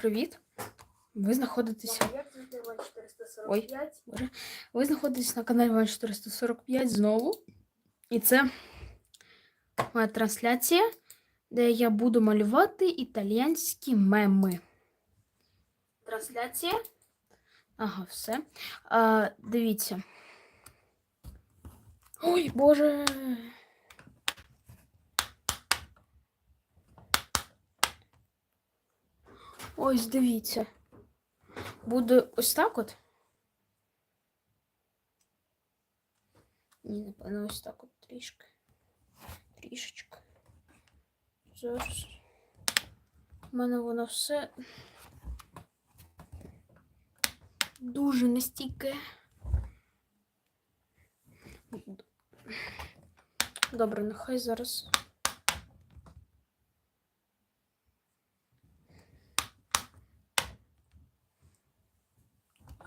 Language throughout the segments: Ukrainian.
Привіт! Ви знаходитеся. 445. Боже. Ви знаходитесь на каналі Ван 445 знову. І це моя трансляція, де я буду малювати італіянські меми. Трансляція. Ага, все. А, дивіться. Ой, Боже. Ось дивіться. Буде ось так от. Ні, напевно, ось так от трішки. Трішечки. Зараз. У мене воно все дуже настільки. Добре, нехай зараз.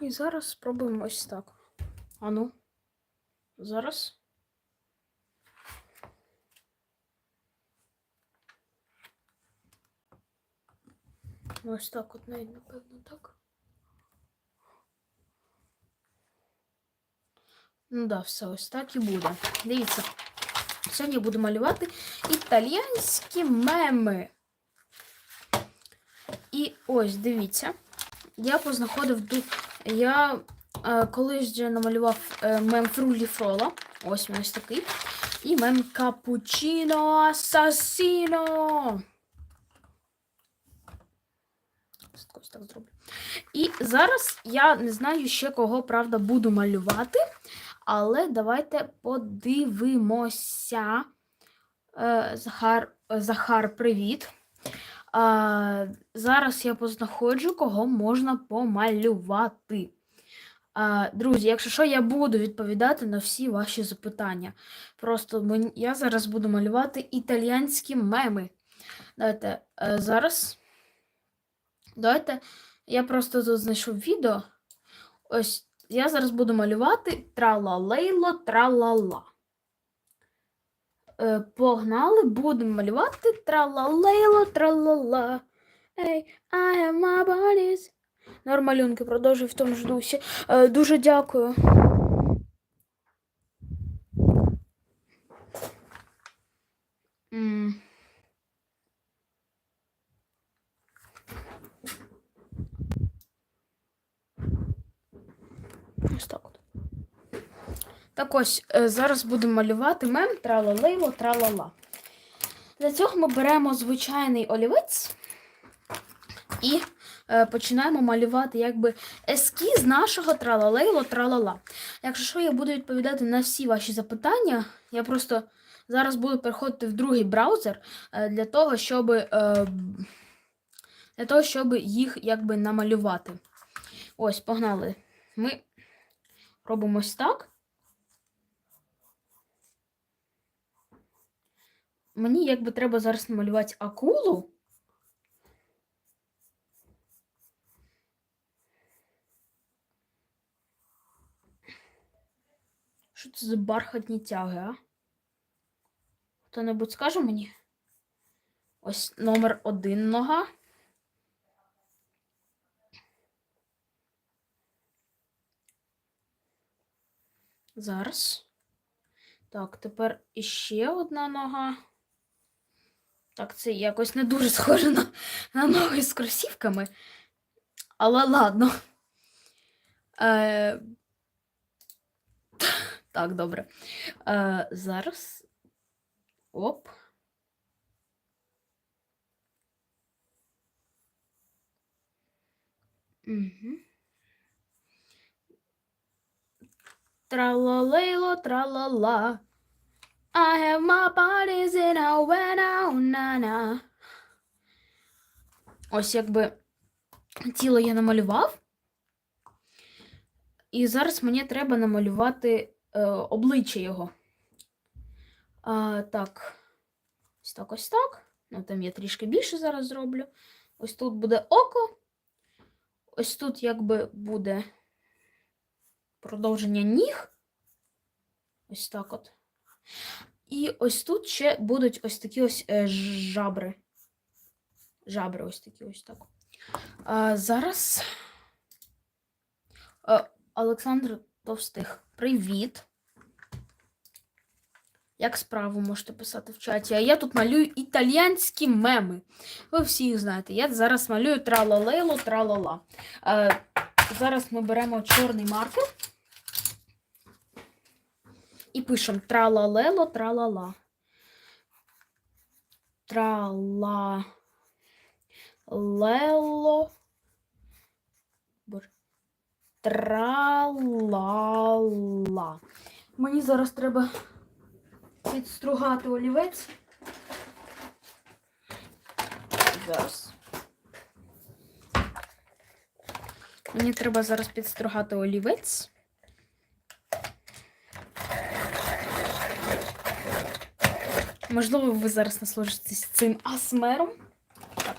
І зараз спробуємо ось так. Ану. Зараз. Ось так от навіть, напевно, так. Ну да, все ось так і буде. Дивіться. Сьогодні я буду малювати італіянські меми. І ось, дивіться. Я познаходив ду- Я е, колись вже намалював е, мем Фрулі Фрола. Ось він ось такий. І мем Капучино Асасіно. Ось так, зроблю. І зараз я не знаю ще кого, правда, буду малювати. Але давайте подивимося. Е, Захар, Захар, привіт. А, зараз я познаходжу, кого можна помалювати. А, друзі, якщо що, я буду відповідати на всі ваші запитання. Просто мені, я зараз буду малювати італіянські меми. Давайте е, зараз. Давайте. Я просто тут знайшов відео. Ось я зараз буду малювати тралалейло тралала. Е, Погнали, будемо малювати тралалейло тралала. Ей, I am my bodies. Нормалюнки, продовжуй в тому ж дусі. Е, Дуже дякую. М. Ось так от. Так ось, е, зараз будемо малювати мем тралалейло тралала. Для цього ми беремо звичайний олівець і е, починаємо малювати якби ескіз нашого тралалейло тралала. Якщо що, я буду відповідати на всі ваші запитання, я просто зараз буду переходити в другий браузер е, для того, щоб, для того, щоб їх якби намалювати. Ось, погнали. Ми робимо ось так. Мені якби треба зараз намалювати акулу. Що це за бархатні тяги, а? Хто-небудь скаже мені? Ось номер один нога. Зараз. Так, тепер іще одна нога. Так, це якось не дуже схоже на, на ноги з кросівками. Але ладно. Е, так, добре. Е, зараз. Оп. Угу. Тралалейло, тралала. I have my bodies in a when na na. Ось якби тіло я намалював. І зараз мені треба намалювати е, обличчя його. А, так. Ось так, ось так. Ну, там я трішки більше зараз зроблю. Ось тут буде око. Ось тут якби буде продовження ніг. Ось так от. І ось тут ще будуть ось такі ось е, жабри. Жабри ось такі ось так. А, зараз. А, Олександр Товстих. Привіт. Як справу можете писати в чаті? А я тут малюю італіянські меми. Ви всі їх знаєте. Я зараз малюю тралалейло, тралала. Е, зараз ми беремо чорний маркер і пишемо тралалело, тралала. Трала. Лело. Тралала. Мені зараз треба підстругати олівець. Зараз. Мені треба зараз підстругати олівець. Можливо, ви зараз насолоджуєтесь цим асмером. Так,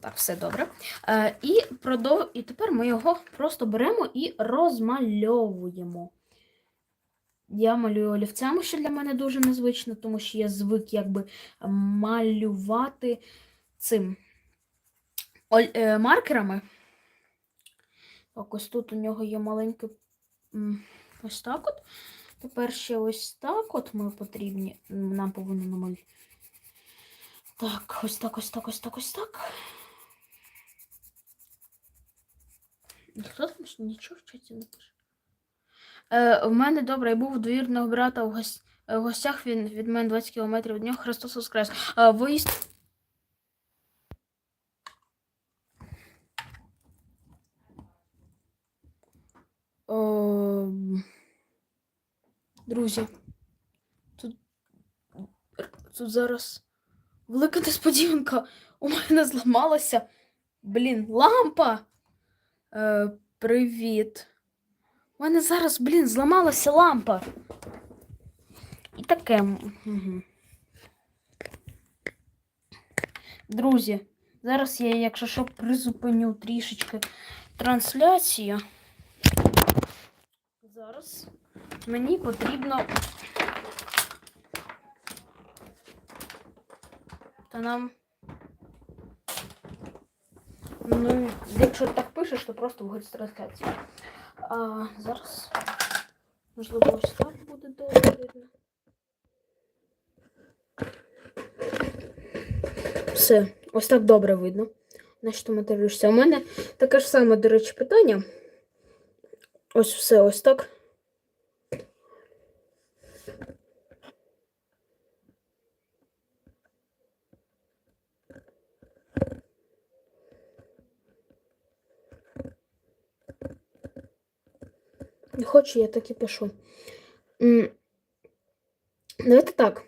так все добре. Е, і, продов... і тепер ми його просто беремо і розмальовуємо. Я малюю олівцями, що для мене дуже незвично, тому що я звик якби малювати цим оль... е, маркерами. Так, ось тут у нього є маленький ось так от. Тепер ще ось так от ми потрібні. Нам повинно намалювати. Так, ось так, ось так, ось так, ось так. Хто там нічого в чаті не пише? Е, в мене добре, я був у двоюрідного брата в, гос... в гостях, він від мене 20 кілометрів від нього. Христос Воскрес. Е, виїзд. Ем, Друзі, тут, тут зараз велика несподіванка. У мене зламалася. Блін, лампа. Е, привіт. У мене зараз, блін, зламалася лампа. І таке. Угу. Друзі, зараз я, якщо що, призупиню трішечки трансляцію. Зараз мені потрібно. Та нам. Ну, якщо так пишеш, то просто виходить з. А зараз. Можливо, ось так буде добре видно. Все, ось так добре видно. На що материшся? У мене таке ж саме, до речі, питання. Ось все, ось так. Не хочу, я так і пишу. Давайте так.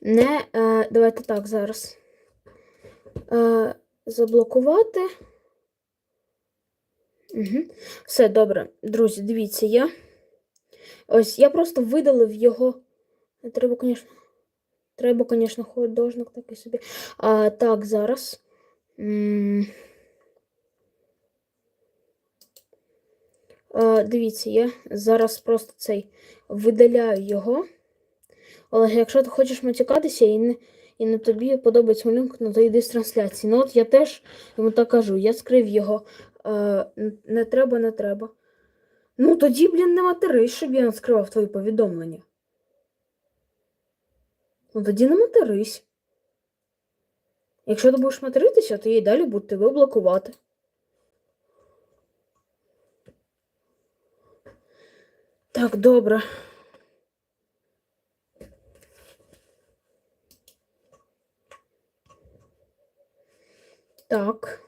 Не, е, давайте так зараз. Е, заблокувати. Угу. Все добре. Друзі, дивіться, я. Ось я просто видалив його. Треба, звісно. Треба, звісно, художник такий собі. А, так, зараз. М, А, дивіться, я зараз просто цей видаляю його. Олег, якщо ти хочеш матюкатися і не, і не тобі подобається малюнок, ну то йди з трансляції. Ну от я теж йому так кажу, я скрив його. Е, не треба, не треба. Ну тоді, блін, не матерись, щоб я не скривав твої повідомлення. Ну тоді не матерись. Якщо ти будеш материтися, то я й далі буду тебе блокувати. Так, добре. Так.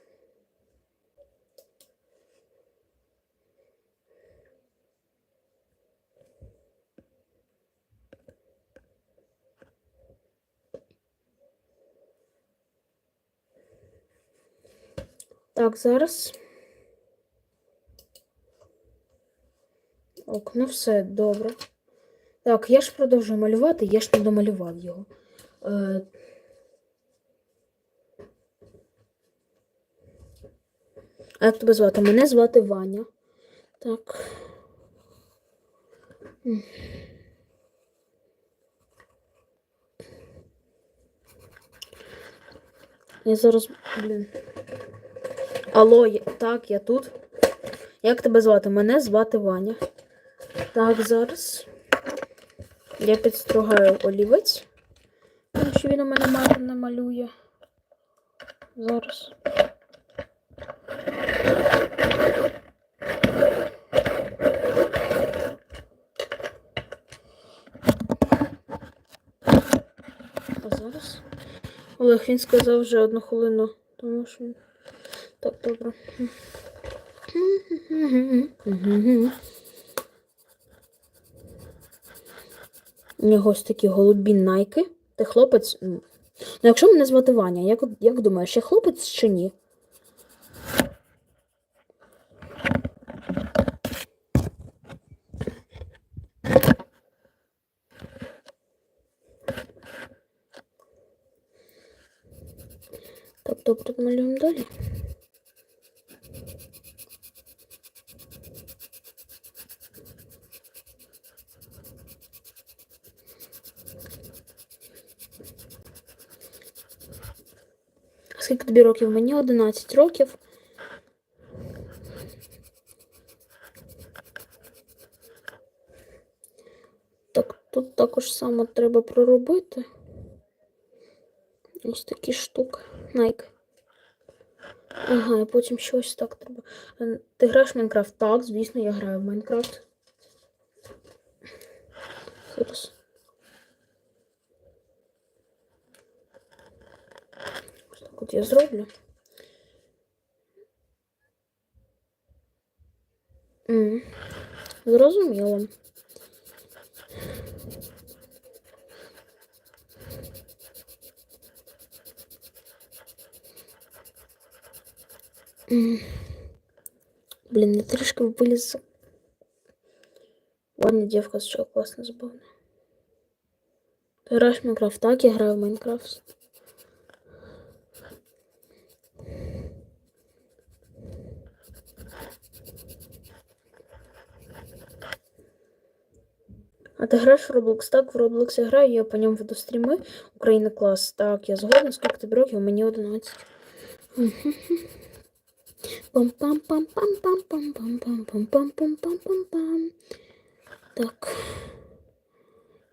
Так, зараз. Ок, ну все, добре. Так, я ж продовжую малювати, я ж не домалював його. Е... А як тебе звати? Мене звати Ваня. Так. Я зараз, блін. Алло, так, я тут. Як тебе звати? Мене звати Ваня. Так, зараз. Я підстругаю олівець. Тому що він у мене марно намалює. Зараз. А зараз? Олег, він сказав вже одну хвилину, тому що. Так, добре. У нього ось такі голубі найки. Ти хлопець. Ну, якщо мене звати Ваня, як, як думаєш, я хлопець чи ні? Так, добре, малюємо далі. Скільки тобі років? Мені 11 років. Так, тут також само треба проробити. Ось такі штуки. Найк. Ага, і потім щось так треба. Е, Ти граєш в Майнкрафт? Так, звісно, я граю в Майнкрафт. Зараз. от я зроблю. М, Зрозуміло. М. Блін, я трішки виліз. Ладно, дівка, що класно забавно. Ти граєш в Майнкрафт? Так, я граю в Майнкрафт. А ти граєш в Roblox? Так, в Roblox я граю, я по ньому веду стріми. Україна клас. Так, я згодна, скільки тобі років, мені 11. Пам-пам-пам-пам-пам-пам-пам-пам-пам-пам-пам. Так.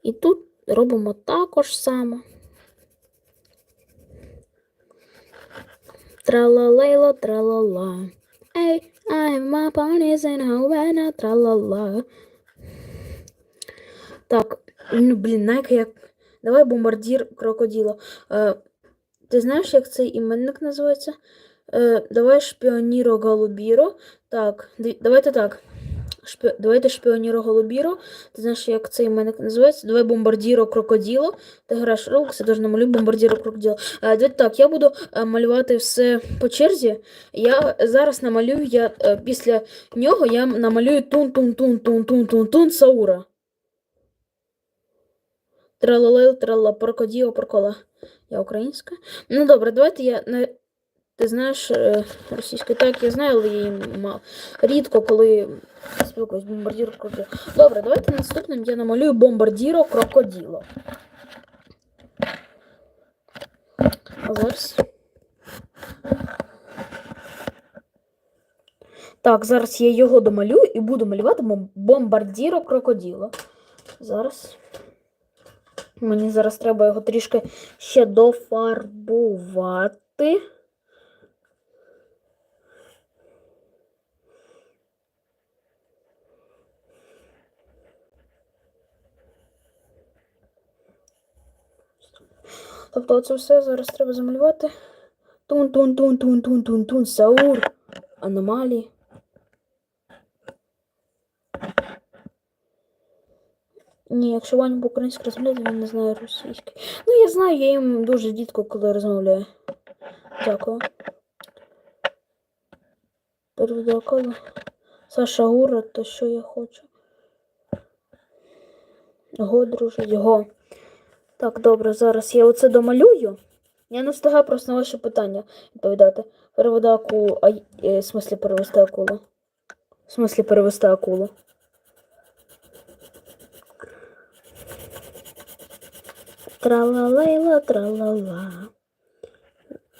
І тут робимо також само. Тралалейло, тралала. Ей, my ponies in Havana, тралала. Так, ну, блін, Найка як. Давай бомбардір крокодила. Е, ти знаєш, як цей іменник називається? Е, давай шпіоніро голубіро. Так, давайте так. Шпі... Давайте шпіоніро голубіро. Ти знаєш, як цей іменник називається? Давай бомбардіро крокоділо. Ти граєш ролик, я теж намалюю бомбардіро крокоділо. Е, давайте так, я буду е, малювати все по черзі. Я зараз намалюю, я е, після нього я намалюю тун-тун-тун-тун-тун-тун-тун Саура. Тралалел, тралала, прокодіо, прокола. Я українська. Ну добре, давайте я не. Ти знаєш е, російською? Так, я знаю, але її мало. Рідко, коли спілкуюсь бомбардіро крокоділо. Добре, давайте наступним я намалюю бомбардіро крокоділо. А зараз. Так, зараз я його домалюю і буду малювати бом- бомбардіро крокоділо. Зараз. Мені зараз треба його трішки ще дофарбувати. Тобто це все зараз треба замалювати. Тун-тун-тун-тун-тун-тун-тун, Саур. Аномалії. Ні, якщо Ваня по-українськи розмовляє, він не знає російської. Ну, я знаю, я їм дуже рідко, коли розмовляю. Дякую. Передакала. Саша Гура, то що я хочу. Го, дружить, го. Так, добре, зараз я оце домалюю. Я не встигаю просто на ваше питання відповідати. Переведи акулу. А, е, в смислі перевести акулу? В смислі перевести акулу? Тралалейла, тралала.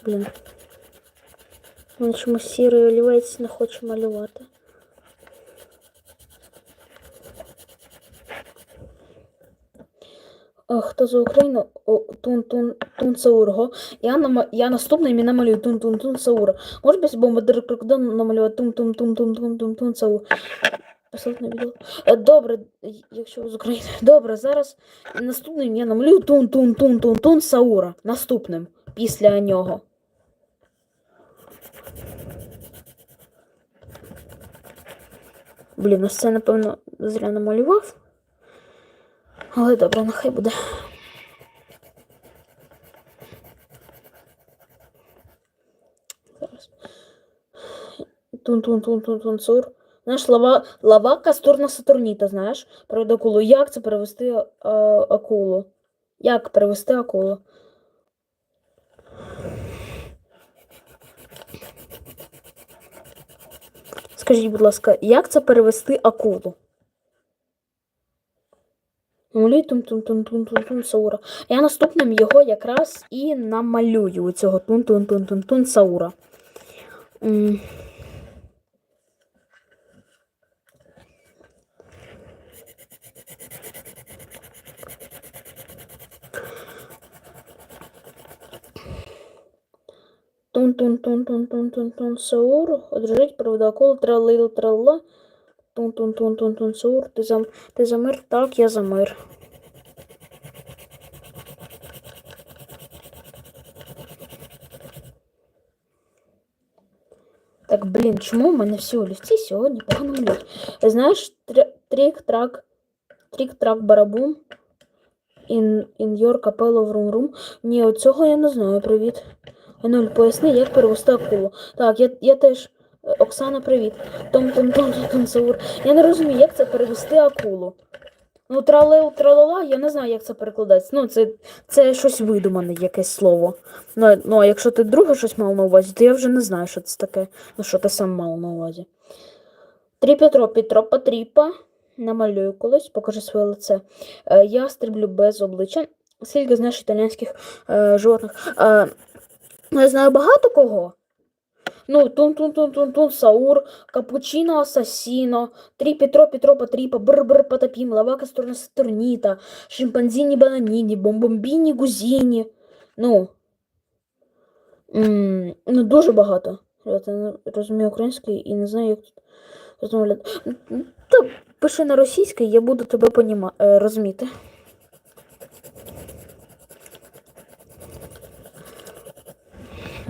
Блін. Він чомусь сірий олівець не хоче Хто за Україну? О, тун тун тун Саурго. Я нама... я наступний мені намалюю тун тун тун Саура. Може бомбардир крокодил намалювати тун тун тун тун тун тун тун Саур. На відео. Е, Добре, якщо ви з України. Добре, зараз наступним я намалюю тун тун тун тун тун Саура. Наступним після нього. Блін, ось це, напевно, зря намалював. Але добре, нехай буде. Зараз. Тун-тун-тун-тун-тун сур. Знаєш, лава, лава кастурна сатурніта, знаєш, перед акулу. Як це перевести а, акулу? Як перевести акулу? Скажіть, будь ласка, як це перевести акулу? Тун саура. Я наступним його якраз і намалюю цього тун тун тун тун тун саура. М. Тун тун тун тун тун тун тун саур. Одружить провода коло тралил тралла. Тун тун тун тун тун саур. Ти за, ти замир? Так, я за мир. Так, блін, чому в мене всі олівці сьогодні погано малюють? Знаєш, трік-трак, трік-трак барабум. Capello vroom vroom. Ні, от цього я не знаю, привіт. Ануль, поясни, як перевести акулу. Так, я, я теж. Е, Оксана, привіт. Том том том том Саур. Я не розумію, як це перевести акулу. Ну, тралел, тралала, я не знаю, як це перекладається. Ну, це, це щось видумане, якесь слово. Ну, ну, а якщо ти друге щось мав на увазі, то я вже не знаю, що це таке. Ну, що ти сам мав на увазі. Три Петро, Петро, Патріпа. Намалюю колись, покажи своє лице. Е, я стріблю без обличчя. Скільки знаєш італійських е, животних? Е, я знаю багато кого. Ну, тун-тун-тун-тун-тун, Саур, Капучино Асасіно, Трі Петро, Петро Патріпа, Бр-Бр Патапім, Лавака Сторона Сатурніта, Шимпанзіні Бананіні, Бомбомбіні Гузіні. Ну, ну дуже багато. Я не розумію українською і не знаю, як тут розмовляти. Та пиши на російській, я буду тебе е, розуміти.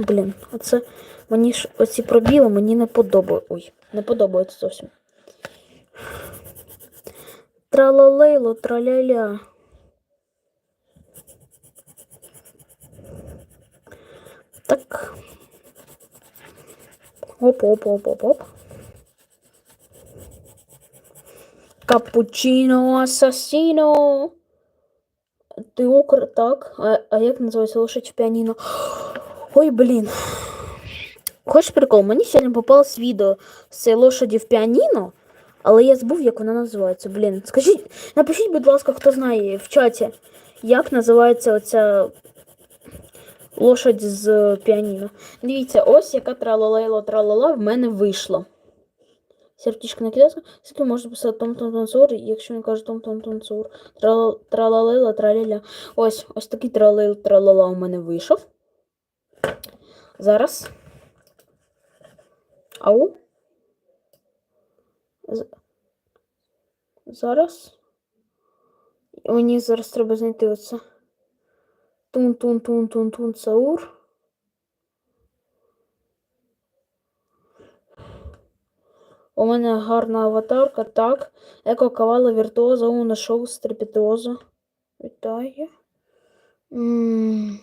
Блін, оце мені ж оці пробіли мені не подобаються. Ой, не подобаються зовсім. Тралалейло, траляля. Так. Оп, оп, оп, оп, оп. Капучино асасіно. Ти укр, так. А, а як називається лошадь піаніно? Ой, блін. Хочеш прикол? Мені сьогодні попалось відео з цієї лошаді в піаніно, але я забув, як вона називається. Блін. Скажіть, напишіть, будь ласка, хто знає в чаті, як називається оця лошадь з піаніно. Дивіться, ось яка тралалейло тралала в мене вийшла. Сердечко накидайся. Скільки можна писати том том сур, якщо не кажу том том сур. Тралалейла, траляля. Ось, ось такий тралейл тралала у мене вийшов. Зараз. Ау. Зараз. Мені зараз треба знайти оце. Тун-тун-тун-тун-тун Саур. У мене гарна аватарка, так. Еко кавала віртуоза, у нашов стрепетоза. Вітаю. М.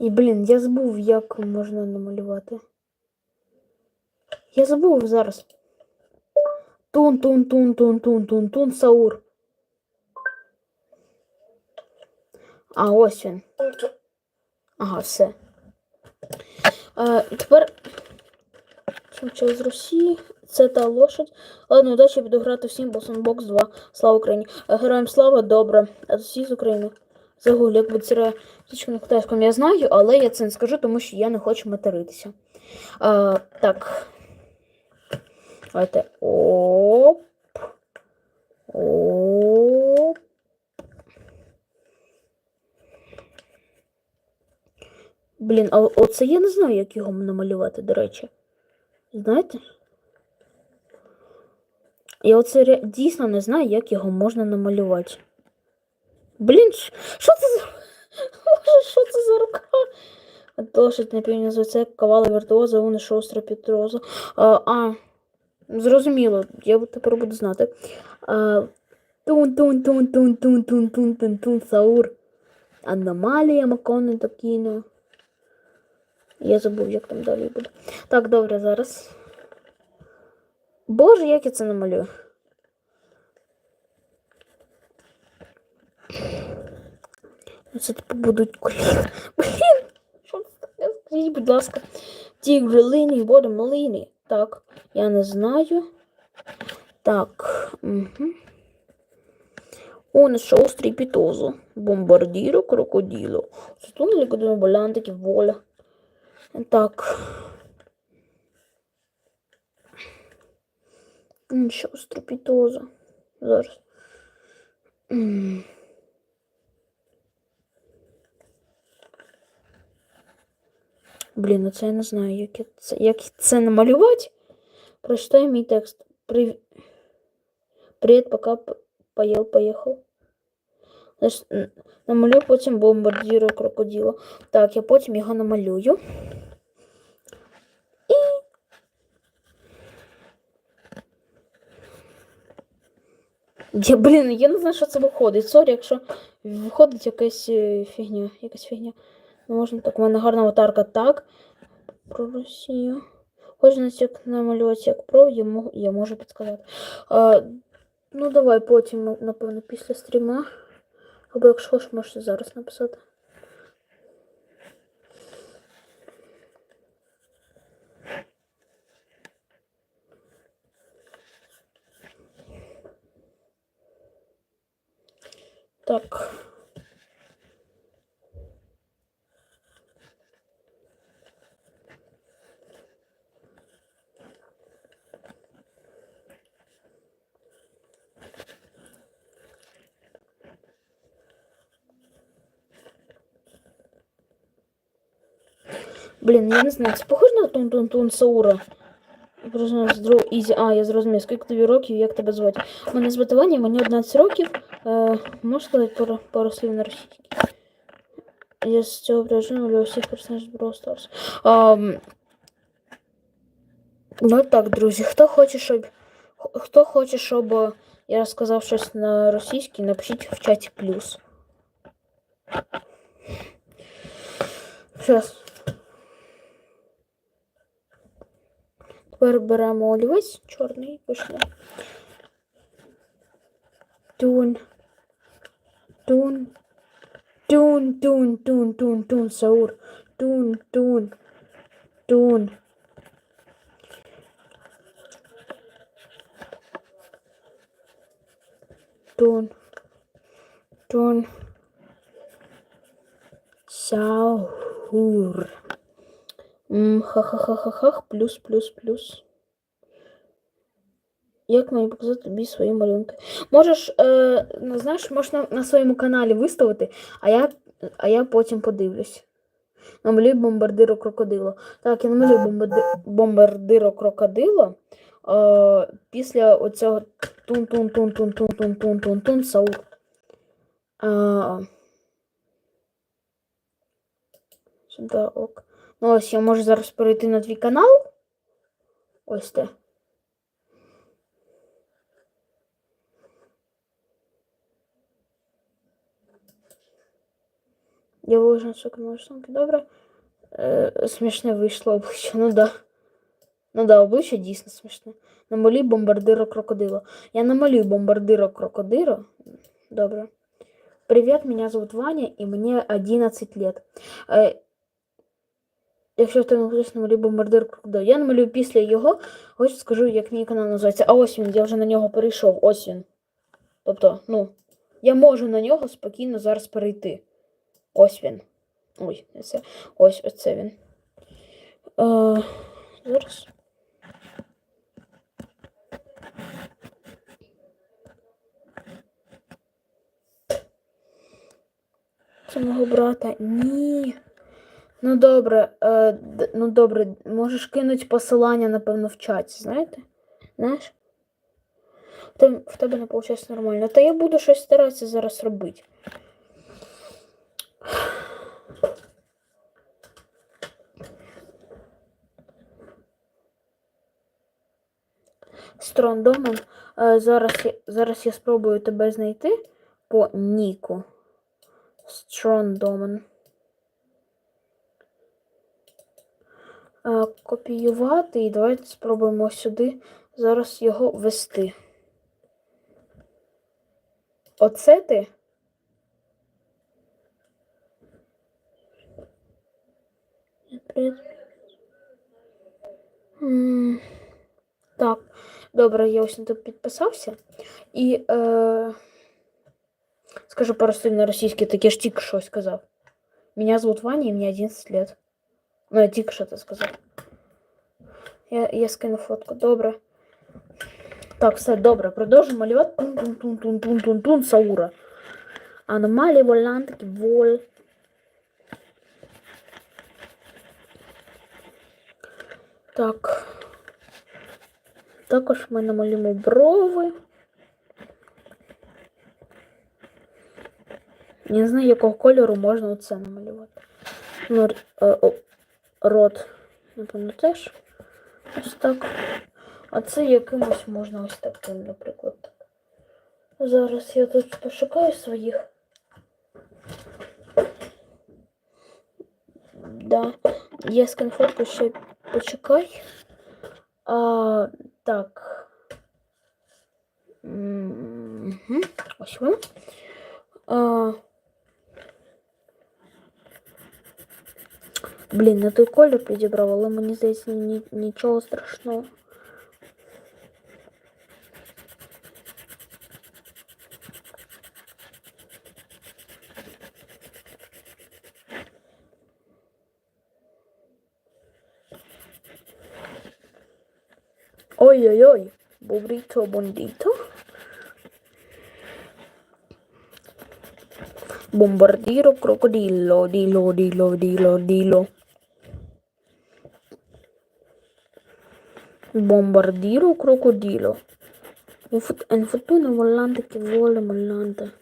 І, блін, я забув, як можна намалювати. Я забув зараз. Тун-тун-тун-тун-тун-тун-тун Саур. А, ось він. Ага, все. І тепер. Чим з Росії. Це та лошадь. Ладно, удачі буду грати всім Бокс 2. Слава Україні. Героям слава, добре. А всі з України. Загуглю, як російською на китайському, я знаю, але я це не скажу, тому що я не хочу материтися. А, так. Давайте. Оп. Оп. Блін, а оце я не знаю, як його намалювати, до речі. Знаєте? Я оце дійсно не знаю, як його можна намалювати. Блін, що це за. Боже, що це за рука? Досить напівня звиця кавала віртуоза, вони шостра петроза. А, а, зрозуміло, я тепер буду знати. А, тун тун тун тун тун тун тун тун тун саур. Аномалія Макони Токіно. Я забув, як там далі буде. Так, добре, зараз. Боже, як я це намалюю. Це типу будуть коліна. Блін, що це таке? Скажіть, будь ласка. Тігри линії, води малині. Так, я не знаю. Так. Угу. Он шоу стріпітозу. Бомбардіро крокоділо. Сутунелі куди болянтики воля. Так. М, Що стріпітоза? Зараз. Блін, ну це я не знаю, як це, як це намалювати. Прочитай мій текст. Прив... Привіт, пока п- поїл, поїхав. Намалюю потім бомбардіру крокодила. Так, я потім його намалюю. Я, блін, я не знаю, що це виходить. Сорі, якщо виходить якась е, фігня. Якась фігня. Не можна так, у мене гарна аватарка. Так. Про Росію. Хочу знати, як намалювати як про, я, можу, я можу підказати. А, ну, давай потім, напевно, після стріма. Або якщо хочеш, можеш зараз написати. Так. Блін, я не знаю, це похоже на Тун-Тун-Тун Саура. А, я зрозумів, скільки тобі років, як тебе звати. Мене звати Ваня, мені 11 років. Е, можеш сказати пару, пару слів на російській? Я з цього для усіх персонажів Brawl Stars. Ам, Ну так, друзі, хто хоче, щоб. Хто хоче, щоб е, я розказав щось на російській, напишіть в чаті плюс. Щас. Тепер беремо олівець чорний пишемо. Тун. Тун. Тун, тун, тун, тун, тун, Саур. Тун, тун. Тун. Тун. Тун. Саур. М, Ха-ха-ха-ха-ха, плюс, плюс, плюс. Як мені показати тобі свої малюнки? Можеш, е, знаєш, можна на своєму каналі виставити, а я, а я потім подивлюсь. Намалюй бомбардиро крокодило. Так, я намалюю бомбарди... бомбардиро крокодило. Е, після оцього тун-тун-тун-тун-тун-тун-тун-тун саур. Е, сюди, ок. Ну, ось я можу зараз перейти на твій канал. Ось те. Я виложу соком рисунки. Добре. Е, смішне вийшло обличчя. Ну да. Ну да, обличчя дійсно смішне. Намалюй бомбардиро крокодило. Я намалюю бомбардиро крокодило. Добре. Привет, меня зовут Ваня, и мне 11 лет. Е, якщо ти намалюй бомбардир крокодило. Я намалюю після його. Ось скажу, як мій канал називається. А ось він, я вже на нього перейшов. Ось він. Тобто, ну, я можу на нього спокійно зараз перейти. Ось він. Ой, це. Ось оце він. Е, зараз. Це мого брата. Ні. Ну добре, е, ну добре, можеш кинути посилання, напевно, в чаті, знаєте? Знаєш? Тебе, в тебе не виходить нормально. Та я буду щось старатися зараз робити. Строндомен. Е, зараз, зараз я спробую тебе знайти по Ніку. Строндомен. Копіювати і давайте спробуємо сюди зараз його ввести. Оце ти? Так, добре, я ось тут підписався. І е, скажу пару слів на російській, так я ж тільки що сказав. Меня зовут Ваня, и мне 11 лет. Ну, я тільки що це сказав. Я, я скину фотку. Добре. Так, все добре. Продовжуємо малювати. Тун-тун-тун-тун-тун-тун-тун Саура. Аномалії, волантики, воль. Так. Також ми намалюємо брови. Я не знаю, якого кольору можна оце намалювати. Ну, е, о, рот, напевно, теж. Ось так. А це якимось можна ось таким, наприклад. Зараз я тут пошукаю своїх. Да. Я сканфотку ще почекай. А, так. Мгм. Ось. А, блін, не той колір підібрав, але мені здається, ні, нічого страшного. Ой-ой-ой, бобріто бондіто. Bombardiro crocodilo, dilo, dilo, dilo, dilo. Bombardiro crocodilo. Un un fortuna volante che vuole mollante.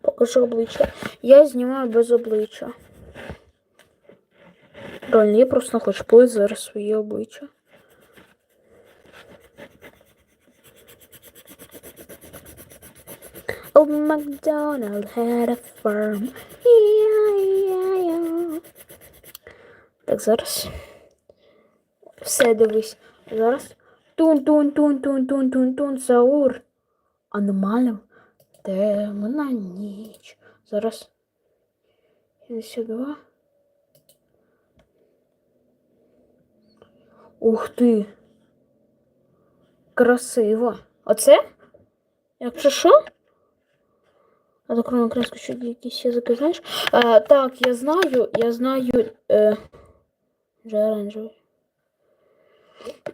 Покажи обличчя. Я знімаю без обличчя. Реально, я просто хочу плити зараз своє обличчя. Old MacDonald had a farm. Так, зараз. Все, дивись. Зараз. Тун-тун-тун-тун-тун-тун-тун. Саур. Аномалів. Темна ніч. Зараз. 72. Ух ти. Красиво. Оце? Якщо що? А так кроме краску ще якісь язики, знаєш? А, так, я знаю, я знаю. Е, вже оранжевий.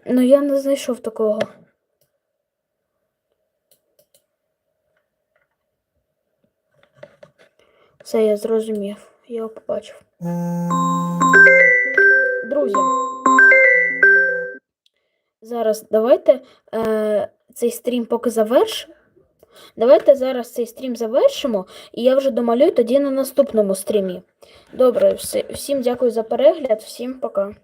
Ну я не знайшов такого. Все, я зрозумів. Я його побачив. Друзі. Зараз давайте е, цей стрім поки завершимо. Давайте зараз цей стрім завершимо, і я вже домалюю тоді на наступному стрімі. Добре, всі- всім дякую за перегляд, всім пока.